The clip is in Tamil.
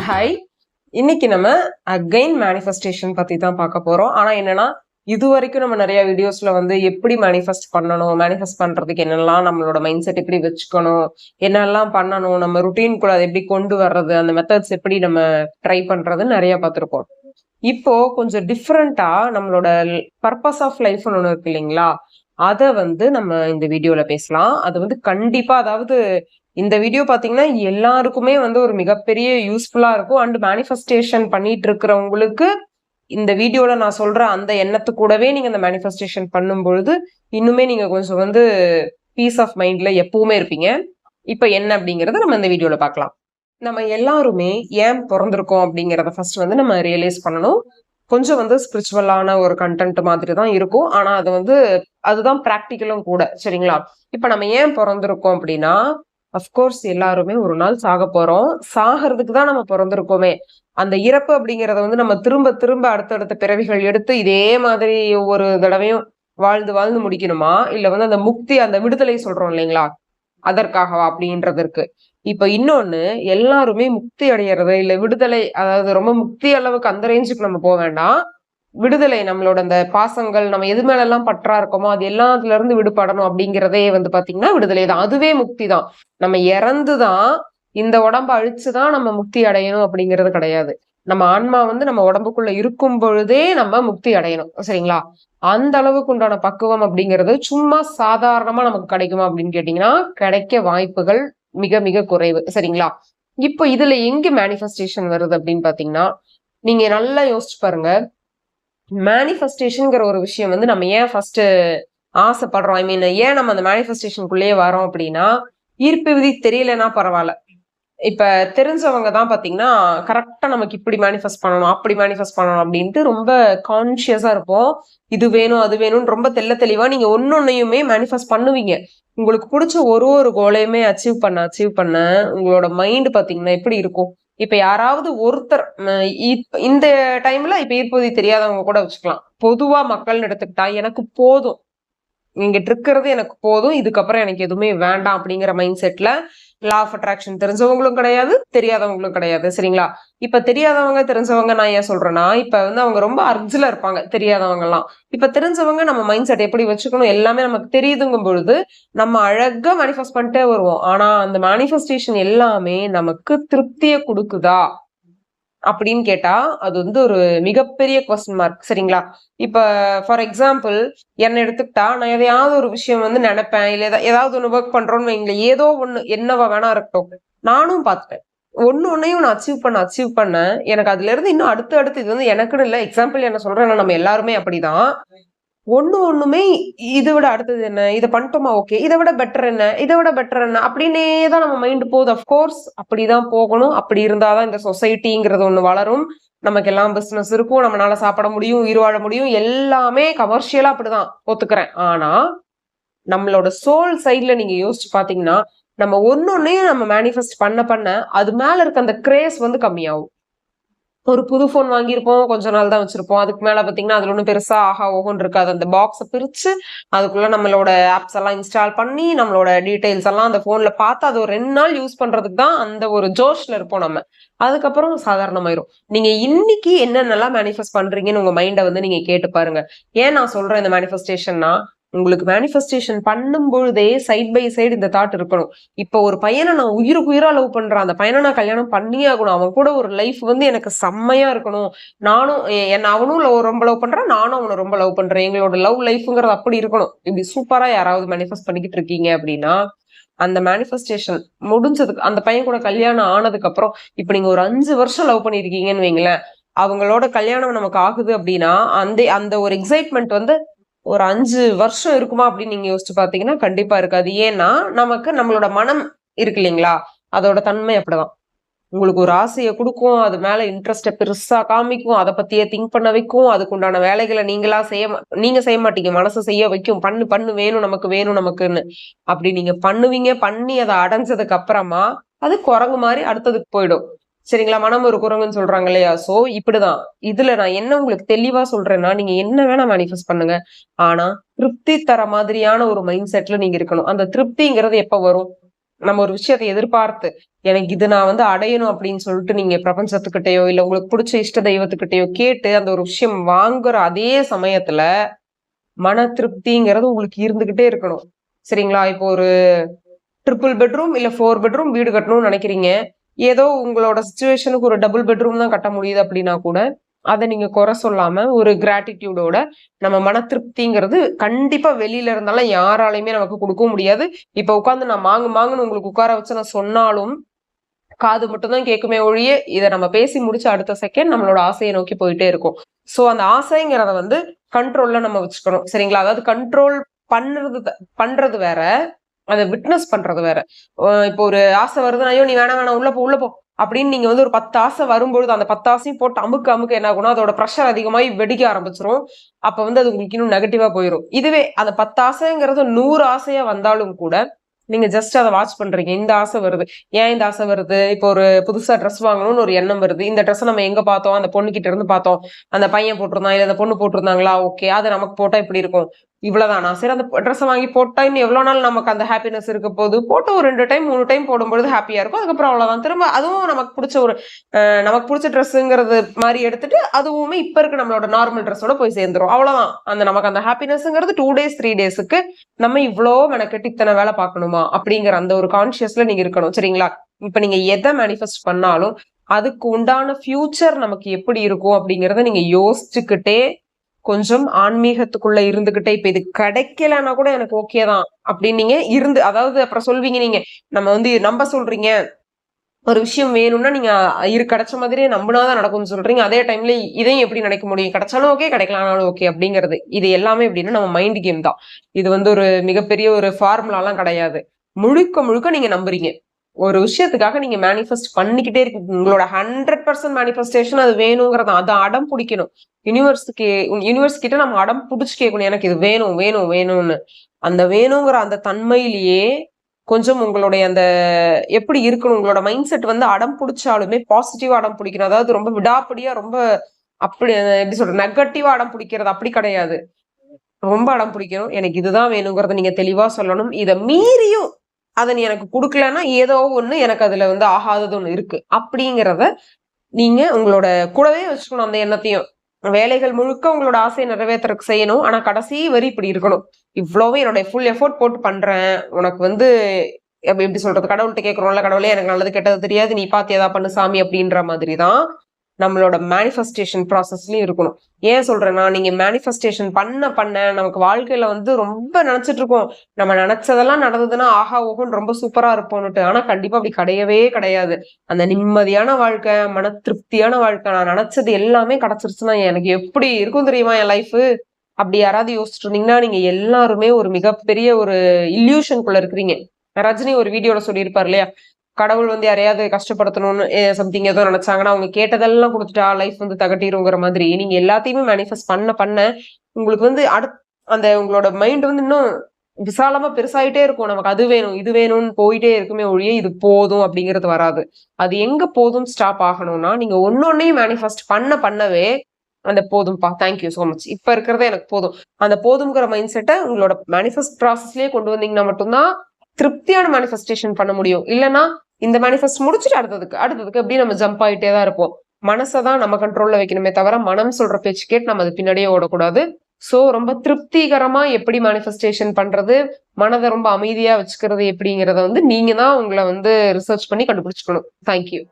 ஹாய் இன்னைக்கு நம்ம அகைன் மேனிஃபெஸ்டேஷன் பத்தி தான் பார்க்க போறோம். ஆனா என்னன்னா இது வரைக்கும் நம்ம நிறைய வீடியோஸ்ல வந்து எப்படி மேனிஃபெஸ்ட் பண்ணணும் மேனிஃபெஸ்ட் பண்றதுக்கு என்னெல்லாம் நம்மளோட மைண்ட் செட் எப்படி வச்சுக்கணும் என்னெல்லாம் பண்ணணும் நம்ம ருட்டீன் கூட அதை எப்படி கொண்டு வர்றது அந்த மெத்தட்ஸ் எப்படி நம்ம ட்ரை பண்றதுன்னு நிறைய பார்த்துருக்கோம் இப்போ கொஞ்சம் டிஃப்ரெண்டா நம்மளோட பர்பஸ் ஆஃப் லைஃப்னு ஒன்று இருக்கு இல்லைங்களா? அதை வந்து நம்ம இந்த வீடியோல பேசலாம். அது வந்து கண்டிப்பா அதாவது இந்த வீடியோ பாத்தீங்கன்னா எல்லாருக்குமே வந்து ஒரு மிகப்பெரிய யூஸ்ஃபுல்லா இருக்கும். அண்ட் மேனிஃபெஸ்டேஷன் பண்ணிட்டு இருக்கிறவங்களுக்கு இந்த வீடியோல நான் சொல்ற அந்த எண்ணத்து கூடவே நீங்க இந்த மேனிஃபெஸ்டேஷன் பண்ணும் பொழுது இன்னுமே நீங்க கொஞ்சம் வந்து பீஸ் ஆஃப் மைண்ட்ல எப்பவுமே இருப்பீங்க. இப்ப என்ன அப்படிங்கறத நம்ம இந்த வீடியோல பார்க்கலாம் நம்ம எல்லாருமே ஏன் பிறந்திருக்கோம் அப்படிங்கறத ஃபர்ஸ்ட் வந்து நம்ம ரியலைஸ் பண்ணணும். கொஞ்சம் வந்து ஸ்பிரிச்சுவலான ஒரு கண்டென்ட் மாதிரி தான் இருக்கும். ஆனா அது வந்து அதுதான் ப்ராக்டிக்கலும் கூட சரிங்களா? இப்போ நம்ம ஏன் பிறந்திருக்கோம் அப்படின்னா அஃப்கோர்ஸ் எல்லாருமே ஒரு நாள் சாக போறோம். சாகிறதுக்கு தான் நம்ம பிறந்திருக்கோமே. அந்த இறப்பு அப்படிங்கிறத வந்து நம்ம திரும்ப திரும்ப அடுத்தடுத்த பிறவிகள் எடுத்து இதே மாதிரி ஒவ்வொரு தடவையும் வாழ்ந்து வாழ்ந்து முடிக்கணுமா? இல்லை வந்து அந்த முக்தி அந்த விடுதலை சொல்றோம் இல்லைங்களா? அதற்காகவா அப்படின்றதற்கு இப்ப இன்னொன்னு எல்லாருமே முக்தி அடையிறது இல்ல விடுதலை அதாவது ரொம்ப முக்தி அளவுக்கு அந்த ரேஞ்சுக்கு நம்ம போக வேண்டாம். விடுதலை நம்மளோட அந்த பாசங்கள் நம்ம எது மேல எல்லாம் பற்றா இருக்கோமோ அது எல்லாத்துல இருந்து விடுபடணும் அப்படிங்கிறதே வந்து பாத்தீங்கன்னா விடுதலை தான். அதுவே முக்தி தான். நம்ம இறந்துதான் இந்த உடம்ப அழிச்சுதான் நம்ம முக்தி அடையணும் அப்படிங்கிறது கிடையாது. நம்ம ஆன்மா வந்து நம்ம உடம்புக்குள்ள இருக்கும் பொழுதே நம்ம முக்தி அடையணும். சரிங்களா? அந்த அளவுக்கு உண்டான பக்குவம் அப்படிங்கிறது சும்மா சாதாரணமா நமக்கு கிடைக்குமா அப்படின்னு கேட்டீங்கன்னா கிடைக்க வாய்ப்புகள் மிக மிக குறைவு. சரிங்களா? இப்போ இதுல எங்க மேனிஃபெஸ்டேஷன் வருது அப்படின்னு பாத்தீங்கன்னா நீங்க நல்லா யோசிச்சு பாருங்க. மேனிஃபெஸ்டேஷனுங்கிற ஒரு விஷயம் வந்து நம்ம ஏன் ஃபர்ஸ்ட் ஆசைப்படுறோம்? ஐ மீன் ஏன் நம்ம அந்த மேனிஃபெஸ்டேஷனுக்குள்ளேயே வரோம் அப்படின்னா ஈர்ப்பு விதி தெரியலன்னா பரவாயில்ல. இப்ப தெரிஞ்சவங்க தான் பாத்தீங்கன்னா கரெக்டா நமக்கு இப்படி மேனிஃபெஸ்ட் பண்ணணும் அப்படி மேனிஃபெஸ்ட் பண்ணணும் அப்படின்ட்டு ரொம்ப கான்சியஸா இருப்போம். இது வேணும் அது வேணும்னு ரொம்ப தெல்ல தெளிவா நீங்க ஒன்னொன்னையுமே மேனிஃபெஸ்ட் பண்ணுவீங்க. உங்களுக்கு பிடிச்ச ஒரு ஒரு கோலையுமே அச்சீவ் பண்ண அச்சீவ் பண்ண. உங்களோட மைண்ட் பாத்தீங்கன்னா எப்படி இருக்கும்? இப்ப யாராவது ஒருத்தர் இந்த டைம்ல இப்ப ஈர்ப்பதி தெரியாதவங்க கூட வச்சுக்கலாம். பொதுவா மக்கள்னு எடுத்துக்கிட்டா எனக்கு போதும். இங்கிட்டு இருக்கிறது எனக்கு போதும். இதுக்கப்புறம் எனக்கு எதுவுமே வேண்டாம் அப்படிங்கிற மைண்ட் செட்ல லா ஆஃப் அட்ராக்ஷன் தெரிஞ்சவங்களும் கிடையாது தெரியாதவங்களும் கிடையாது. சரிங்களா? இப்ப தெரியாதவங்க தெரிஞ்சவங்க நான் ஏன் சொல்றேன்னா இப்ப வந்து அவங்க ரொம்ப அர்ஜுல இருப்பாங்க தெரியாதவங்க எல்லாம் இப்ப தெரிஞ்சவங்க நம்ம மைண்ட் செட் எப்படி வச்சுக்கணும் எல்லாமே நமக்கு தெரியுதுங்கும் பொழுது நம்ம அழகா மேனிஃபெஸ்ட் பண்ணிட்டே வருவோம். ஆனா அந்த மேனிஃபெஸ்டேஷன் எல்லாமே நமக்கு திருப்தியை கொடுக்குதா? அப்படின்னு கேட்டா அது வந்து ஒரு மிகப்பெரிய கொஸ்டின் மார்க் சரிங்களா? இப்ப ஃபார் எக்ஸாம்பிள் என்ன எடுத்துக்கிட்டா நான் எதையாவது ஒரு விஷயம் வந்து நினைப்பேன் இல்ல ஏதாவது ஒண்ணு ஒர்க் பண்றோம்னு வைங்களேன் ஏதோ ஒண்ணு என்னவா வேணா இருக்கட்டும். நானும் பார்த்துட்டேன் ஒன்னு ஒன்னையும் நான் அச்சீவ் பண்ண அச்சீவ் பண்ண எனக்கு அதுல இருந்து இன்னும் அடுத்து அடுத்து இது வந்து எனக்குன்னு இல்லை எக்ஸாம்பிள் என்ன சொல்றேன்னா நம்ம எல்லாருமே அப்படிதான். ஒன்று ஒன்றுமே இதை விட அடுத்தது என்ன? இதை பண்ணிட்டோமா? ஓகே இதை விட பெட்டர் என்ன? இதை விட பெட்டர் என்ன? அப்படின்னே தான் நம்ம மைண்டு போகுது. அஃப்கோர்ஸ் அப்படிதான் போகணும். அப்படி இருந்தால் தான் இந்த சொசைட்டிங்கிறது ஒன்று வளரும். நமக்கு எல்லாம் பிஸ்னஸ் இருக்கும். நம்மளால சாப்பிட முடியும் உயிர் வாழ முடியும். எல்லாமே கமர்ஷியலாக அப்படிதான். ஒத்துக்கிறேன். ஆனால் நம்மளோட சோல் சைடில் நீங்கள் யோசிச்சு பார்த்தீங்கன்னா நம்ம ஒன்று ஒன்றையும் நம்ம மேனிஃபெஸ்ட் பண்ண பண்ண அது மேலே இருக்க அந்த கிரேஸ் வந்து கம்மியாகும். ஒரு புது ஃபோன் வாங்கியிருப்போம். கொஞ்ச நாள் தான் வச்சிருப்போம். அதுக்கு மேல பாத்தீங்கன்னா அதுல ஒன்றும் பெருசா ஆஹா ஓகோன்னு இருக்காது. அந்த பாக்ஸை பிரிச்சு அதுக்குள்ள நம்மளோட ஆப்ஸ் எல்லாம் இன்ஸ்டால் பண்ணி நம்மளோட டீடைல்ஸ் எல்லாம் அந்த போன்ல பார்த்து அது ஒரு ரெண்டு நாள் யூஸ் பண்றதுக்கு தான் அந்த ஒரு ஜோஷ்ல இருப்போம் நம்ம. அதுக்கப்புறம் சாதாரணமாயிரும். நீங்க இன்னைக்கு என்னென்னலாம் மேனிஃபெஸ்ட் பண்றீங்கன்னு உங்க மைண்டை வந்து நீங்க கேட்டு பாருங்க. ஏன் நான் சொல்றேன் இந்த மேனிஃபெஸ்டேஷன்னா உங்களுக்கு மேனிஃபெஸ்டேஷன் பண்ணும் பொழுதே சைட் பை சைடு இந்த தாட் இருக்கணும். இப்போ ஒரு பையனை நான் உயிருக்கு உயிரா லவ் பண்றேன். அந்த பையனை நான் கல்யாணம் பண்ணியே ஆகணும். அவன் கூட ஒரு லைஃப் வந்து எனக்கு செம்மையா இருக்கணும். நானும் என்ன அவனும் லவ் ரொம்ப லவ் பண்றேன். நானும் அவனை ரொம்ப லவ் பண்றேன். எங்களோட லவ் லைஃப்ங்கிறது அப்படி இருக்கணும். இப்படி சூப்பரா யாராவது மேனிஃபெஸ்ட் பண்ணிக்கிட்டு இருக்கீங்க அப்படின்னா அந்த மேனிஃபெஸ்டேஷன் முடிஞ்சதுக்கு அந்த பையன் கூட கல்யாணம் ஆனதுக்கு அப்புறம் இப்ப நீங்க ஒரு அஞ்சு வருஷம் லவ் பண்ணிருக்கீங்கன்னு வைங்களேன். அவங்களோட கல்யாணம் நமக்கு ஆகுது அப்படின்னா அந்த அந்த ஒரு எக்ஸைட்மெண்ட் வந்து ஒரு அஞ்சு வருஷம் இருக்குமா அப்படின்னு நீங்க யோசிச்சு பாத்தீங்கன்னா கண்டிப்பா இருக்காது. ஏன்னா நமக்கு நம்மளோட மனம் இருக்கு இல்லைங்களா? அதோட தன்மை அப்படிதான். உங்களுக்கு ஒரு ஆசையை கொடுக்கும் அது மேல இன்ட்ரெஸ்ட பெருசா காமிக்கும் அதை பத்தியே திங்க் பண்ண வைக்கும் அதுக்குண்டான வேலைகளை நீங்களா செய்ய நீங்க செய்ய மாட்டீங்க. மனசு செய்ய வைக்கும். பண்ணு பண்ணு வேணும் நமக்கு வேணும் நமக்குன்னு. அப்படி நீங்க பண்ணுவீங்க பண்ணி அதை அடைஞ்சதுக்கு அப்புறமா அது குரங்கு மாதிரி அடுத்ததுக்கு போயிடும். சரிங்களா? மனம் ஒரு குரங்குன்னு சொல்றாங்க இல்லையா? சோ இப்படிதான். இதுல நான் என்ன உங்களுக்கு தெளிவா சொல்றேன்னா நீங்க என்ன வேணா மேனிஃபெஸ்ட் பண்ணுங்க. ஆனா திருப்தி தர மாதிரியான ஒரு மைண்ட் செட்ல நீங்க இருக்கணும். அந்த திருப்திங்கிறது எப்ப வரும்? நம்ம ஒரு விஷயத்தை எதிர்பார்த்து எனக்கு இது நான் வந்து அடையணும் அப்படின்னு சொல்லிட்டு நீங்க பிரபஞ்சத்துக்கிட்டயோ இல்ல உங்களுக்கு பிடிச்ச இஷ்ட தெய்வத்துக்கிட்டயோ கேட்டு அந்த ஒரு விஷயம் வாங்குற அதே சமயத்துல மன திருப்திங்கிறது உங்களுக்கு இருந்துகிட்டே இருக்கணும். சரிங்களா? இப்போ ஒரு ட்ரிபிள் பெட்ரூம் இல்ல ஃபோர் பெட்ரூம் வீடு கட்டணும்னு நினைக்கிறீங்க. ஏதோ உங்களோட சுச்சுவேஷனுக்கு ஒரு டபுள் பெட்ரூம் தான் கட்ட முடியுது அப்படின்னா கூட அதை நீங்க குறை சொல்லாம ஒரு கிராட்டிடியூடோட நம்ம மன திருப்திங்கிறது கண்டிப்பா வெளியில இருந்தாலும் யாராலையுமே நமக்கு கொடுக்க முடியாது. இப்ப உட்காந்து நான் மாங்கு மாங்குன்னு உங்களுக்கு உட்கார வச்சு நான் சொன்னாலும் காது மட்டும்தான் கேட்குமே ஒழிய இதை நம்ம பேசி முடிச்சு அடுத்த செகண்ட் நம்மளோட ஆசையை நோக்கி போயிட்டே இருக்கும். ஸோ அந்த ஆசைங்கிறத வந்து கண்ட்ரோல்ல நம்ம வச்சுக்கணும். சரிங்களா? அதாவது கண்ட்ரோல் பண்றது பண்றது வேற அதை விட்னஸ் பண்றது வேற. இப்போ ஒரு ஆசை வருதுன்னா ஐயோ நீ வேணா வேணாம் உள்ள போ உள்ள போ. அப்படின்னு நீங்க வந்து ஒரு பத்து ஆசை வரும்பொழுது அந்த பத்து ஆசையும் போட்டு அமுக்கு அமுக்கு என்ன ஆகும்னா அதோட ப்ரெஷர் அதிகமாகி வெடிக்க ஆரம்பிச்சிரும். அப்ப வந்து அது உங்களுக்கு இன்னும் நெகட்டிவா போயிடும் இதுவே அந்த பத்து ஆசைங்கிறது நூறு ஆசையா வந்தாலும் கூட நீங்க ஜஸ்ட் அதை வாட்ச் பண்றீங்க. இந்த ஆசை வருது. ஏன் இந்த ஆசை வருது? இப்போ ஒரு புதுசா ட்ரெஸ் வாங்கணும்னு ஒரு எண்ணம் வருது. இந்த ட்ரெஸ் நம்ம எங்க பார்த்தோம்? அந்த பொண்ணு கிட்ட இருந்து பார்த்தோம். அந்த பையன் போட்டிருந்தான் இல்ல அந்த பொண்ணு போட்டிருந்தாங்களா? ஓகே அது நமக்கு போட்டா இப்படி இருக்கும். இவ்வளவுதானா? சரி அந்த ட்ரெஸ்ஸை வாங்கி போட்டா இன்னும் எவ்வளோ நாள் நமக்கு அந்த ஹாப்பினஸ் இருக்க போது போட்டு ஒரு ரெண்டு டைம் மூணு டைம் போடும்பொழுது ஹாப்பியாக இருக்கும். அதுக்கப்புறம் அவ்வளோதான் திரும்ப அதுவும் நமக்கு பிடிச்ச ஒரு நமக்கு பிடிச்ச ட்ரெஸ்ஸுங்கிறது மாதிரி எடுத்துட்டு அதுவுமே இப்போ இருக்க நம்மளோட நார்மல் ட்ரெஸ்ஸோட போய் சேர்ந்துரும். அவ்வளோதான் அந்த நமக்கு அந்த ஹாப்பினஸ்ங்கிறது டூ டேஸ் த்ரீ டேஸுக்கு நம்ம இவ்வளோ மெனக்கெட்டு இத்தனை வேலை பார்க்கணுமா? அப்படிங்கிற அந்த ஒரு கான்சியஸில் நீங்கள் இருக்கணும். சரிங்களா? இப்போ நீங்கள் எதை மேனிஃபெஸ்ட் பண்ணாலும் அதுக்கு உண்டான ஃபியூச்சர் நமக்கு எப்படி இருக்கும் அப்படிங்கிறத நீங்கள் யோசிச்சுக்கிட்டே கொஞ்சம் ஆன்மீகத்துக்குள்ள இருந்துகிட்டே இப்ப இது கிடைக்கலன்னா கூட எனக்கு ஓகே தான் அப்படின்னு நீங்க இருந்து அதாவது அப்புறம் சொல்வீங்க நீங்க நம்ம வந்து நம்ப சொல்றீங்க. ஒரு விஷயம் வேணும்னா நீங்க இரு கிடைச்ச மாதிரியே நம்பினாதான் நடக்கும்னு சொல்றீங்க. அதே டைம்ல இதையும் எப்படி நினைக்க முடியும்? கிடைச்சாலும் ஓகே கிடைக்கலனாலும் ஓகே அப்படிங்கிறது. இது எல்லாமே எப்படின்னா நம்ம மைண்ட் கேம் தான். இது வந்து ஒரு மிகப்பெரிய ஒரு ஃபார்முலாலாம் கிடையாது. முழுக்க முழுக்க நீங்க நம்புறீங்க. ஒரு விஷயத்துக்காக நீங்க மேனிஃபெஸ்ட் பண்ணிக்கிட்டே இருக்கீங்க. உங்களோட ஹண்ட்ரட் பர்சன்ட் மேனிஃபெஸ்டேஷன் அது வேணுங்கிறத அது அடம் பிடிக்கணும். யூனிவர்ஸுக்கு யூனிவர்ஸ் கிட்ட நம்ம அடம் பிடிச்சி கேட்கணும். எனக்கு இது வேணும் வேணும் வேணும்னு. அந்த வேணுங்கிற அந்த தன்மையிலேயே கொஞ்சம் உங்களுடைய அந்த எப்படி இருக்கணும்? உங்களோட மைண்ட் செட் வந்து அடம் பிடிச்சாலுமே பாசிட்டிவா அடம் பிடிக்கணும். அதாவது ரொம்ப விடாப்படியா ரொம்ப அப்படி எப்படி சொல்ற நெகட்டிவா அடம் பிடிக்கிறது அப்படி கிடையாது. ரொம்ப அடம் பிடிக்கணும். எனக்கு இதுதான் வேணுங்கிறத நீங்க தெளிவா சொல்லணும். இதை மீறியும் அதை நீ எனக்கு கொடுக்கலன்னா ஏதோ ஒன்று எனக்கு அதில் வந்து ஆகாதது ஒன்று இருக்குது அப்படிங்கிறத நீங்கள் உங்களோட கூடவே வச்சுக்கணும் அந்த எண்ணத்தையும். வேலைகள் முழுக்க உங்களோட ஆசையை நிறைவேற்றுறதுக்கு செய்யணும். ஆனால் கடைசி வரி இப்படி இருக்கணும். இவ்வளோவும் என்னோட ஃபுல் எஃபோர்ட் போட்டு பண்ணுறேன் உனக்கு வந்து எப்படி சொல்றது? கடவுள்கிட்ட கேட்குறோம்ல கடவுளே எனக்கு நல்லது கெட்டது தெரியாது. நீ பார்த்து ஏதா பண்ணு சாமி அப்படின்ற மாதிரி தான் நம்மளோட மேனிஃபெஸ்டேஷன் ப்ராசஸ்லயும் இருக்கணும். ஏன் சொல்றேன்னா நீங்க மேனிஃபெஸ்டேஷன் பண்ண பண்ண நமக்கு வாழ்க்கையில வந்து ரொம்ப நினைச்சிட்டு இருக்கோம் நம்ம நினைச்சதெல்லாம் நடந்ததுன்னா ஆஹா ஓகோன்னு ரொம்ப சூப்பரா இருப்போம்னுட்டு ஆனா கண்டிப்பா அப்படி கிடையவே கிடையாது. அந்த நிம்மதியான வாழ்க்கை மன திருப்தியான வாழ்க்கை நான் நினைச்சது எல்லாமே கிடைச்சிருச்சுன்னா எனக்கு எப்படி இருக்கும் தெரியுமா என் லைஃப் அப்படி யாராவது யோசிச்சுட்டு இருந்தீங்கன்னா நீங்க எல்லாருமே ஒரு மிகப்பெரிய ஒரு இல்யூஷனுக்குள்ள இருக்கிறீங்க. ரஜினி ஒரு வீடியோல சொல்லியிருப்பார் இல்லையா? கடவுள் வந்து யாரையாவது கஷ்டப்படுத்தணும்னு சம்திங் ஏதோ நினைச்சாங்கன்னா அவங்க கேட்டதெல்லாம் கொடுத்துட்டா லைஃப் வந்து தகட்டிருங்கிற மாதிரி. நீங்க எல்லாத்தையுமே மேனிஃபெஸ்ட் பண்ண பண்ண உங்களுக்கு வந்து அடுத் அந்த உங்களோட மைண்ட் வந்து இன்னும் விசாலமா பெருசாயிட்டே இருக்கும். நமக்கு அது வேணும் இது வேணும்னு போயிட்டே இருக்குமே ஒழிய இது போதும் அப்படிங்கிறது வராது. அது எங்க போதும் ஸ்டாப் ஆகணும்னா நீங்க ஒன்னொன்னையும் மேனிஃபெஸ்ட் பண்ண பண்ணவே அந்த போதும்பா. தேங்க்யூ ஸோ மச் இப்ப இருக்கிறதே எனக்கு போதும். அந்த போதுங்கிற மைண்ட் செட்டை உங்களோட மேனிஃபெஸ்ட் ப்ராசஸ்லயே கொண்டு வந்தீங்கன்னா மட்டும்தான் திருப்தியான மேனிஃபெஸ்டேஷன் பண்ண முடியும். இல்லைன்னா இந்த மேனிஃபெஸ்ட் முடிச்சுட்டு அடுத்ததுக்கு அடுத்ததுக்கு எப்படி நம்ம ஜம்ப் ஆகிட்டே தான் இருப்போம். மனசை தான் நம்ம கண்ட்ரோல்ல வைக்கணுமே தவிர மனம் சொல்ற பேச்சு கேட்டு நம்ம அது பின்னாடியே ஓடக்கூடாது. ஸோ ரொம்ப திருப்திகரமா எப்படி மேனிஃபெஸ்டேஷன் பண்றது மனதை ரொம்ப அமைதியா வச்சுக்கிறது எப்படிங்கிறத வந்து நீங்க தான் உங்களை வந்து ரிசர்ச் பண்ணி கண்டுபிடிச்சுக்கணும். தேங்க்யூ